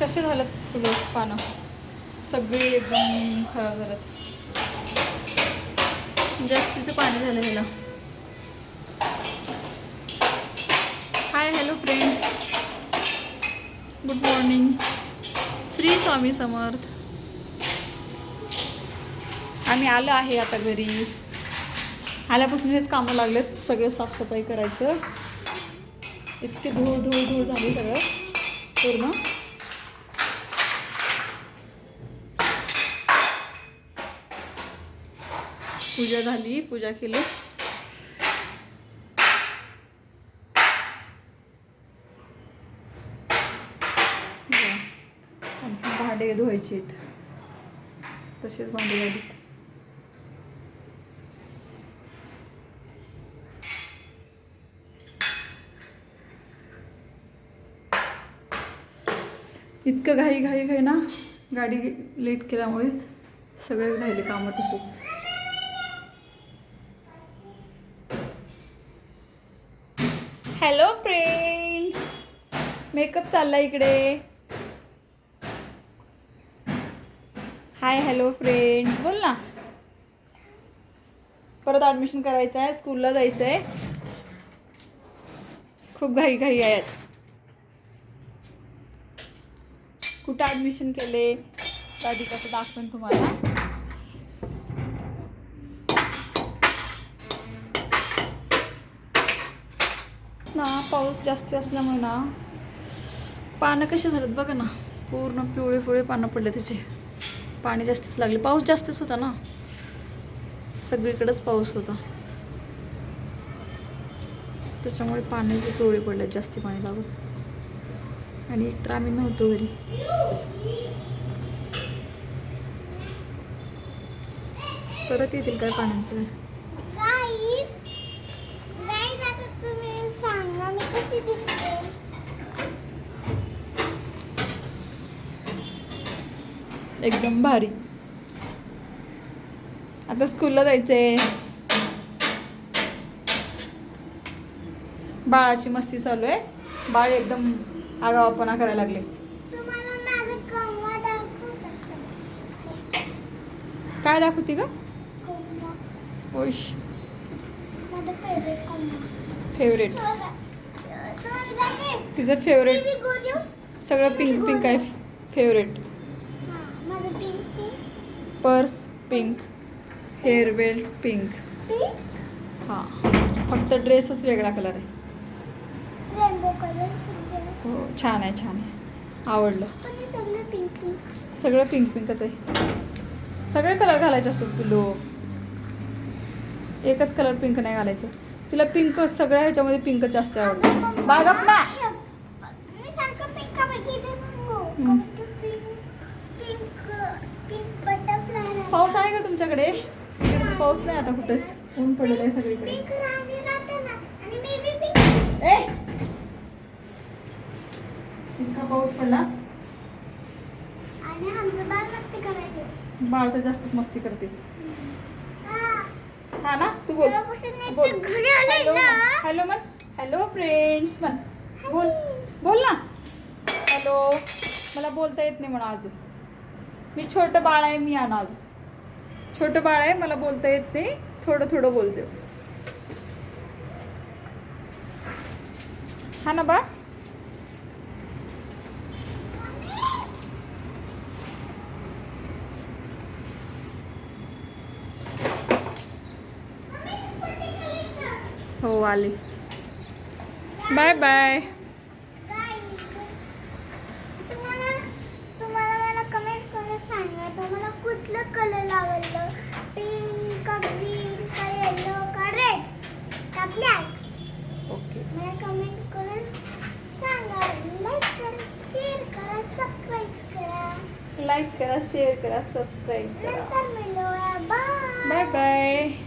कसे झालेत फुलं पानं? सगळी एकदम खराब झालेत. जास्तीचं पाणी झालं ह्याला. Hi hello friends good morning Shri Swami Samarth. आम्ही आलो आहे आता घरी. आल्यापासून हेच कामं लागलेत सगळं साफसफाई करायचं. इतके धूळ धूळ धूळ झाली सगळं पूर्ण. पूजा झाली पूजा केली. भांडे धुवायचे तसेच भांडे झालीत. इतकं घाई घाई घाई ना गाडी लेट केल्यामुळे सगळे राहिले कामं तसंच. हॅलो फ्रेंड्स मेकअप चालला इकडे. हाय हॅलो फ्रेंड बोल ना. परत ॲडमिशन करायचं आहे स्कूलला जायचं आहे खूप घाई घाई आहेत. कुठं ॲडमिशन केले? आधी कसं दाखवेन तुम्हाला. ना पाऊस जास्त असल्यामुळे ना पानं कशी झालेत बघा ना पूर्ण पिवळे पिवळे पानं पडले त्याचे. पाणी जास्तच लागले. पाऊस जास्तच होता ना. सगळीकडेच पाऊस होता. त्याच्यामुळे पाण्याचे पिवळे पडले जास्ती पाणी लागून. आणि एक तर आम्ही नव्हतो घरी. परत येतील काय पाण्याचं? कशी दिसते एकदम भारी. आता स्कूलला जायचंय. बाळाची मस्ती चालू आहे. बाळ एकदम आगावापणा करायला लागले. का काय दाखवते माझं फेवरेट कमवा फेवरेट बघा. तुम्हाला दाखवेल तिचं फेवरेट सगळं पिंक पिंक आहे favourite purse pink hair belt pink हां. फक्त ड्रेसच वेगळा कलर आहे. हो छान आहे छान आहे. आवडलं. सगळं पिंक पिंकच आहे. सगळे कलर घालायचे असतात पिलो एकच कलर पिंक नाही घालायचं. तिला पिंक सगळ्या ह्याच्यामध्ये पिंक जास्त आवडतं बाळ गप ना पाऊस आहे का तुमच्याकडे? पाऊस नाही आता कुठेच. ऊन पडलेलं आहे सगळीकडे. ए! इतका पाऊस पडला? बाळ तर जास्तच मस्ती करते. हा ना? तू बोल. बोल. तर घरी आले हॅलो. हॅलो म्हण. हॅलो फ्रेंड्स म्हण. बोल. बोल ना. हॅलो. मला बोलता येत नाही म्हणा अजून. मी छोटं बाळ आहे मी आणा अजून. छोटं बाळ आहे मला बोलता येत नाही. थोडं थोडं बोलते हा ना बाळ? हो आले. बाय बाय कुठलं कलर आवडलं? पिंक का ग्रीन का येलो का रेड का ब्लॅक ओके मला कमेंट करून सांगा. लाईक करा शेअर करा सबस्क्राईब करा. लाईक करा शेअर करा सबस्क्राईब करा. नंतर मिळूया. Bye bye bye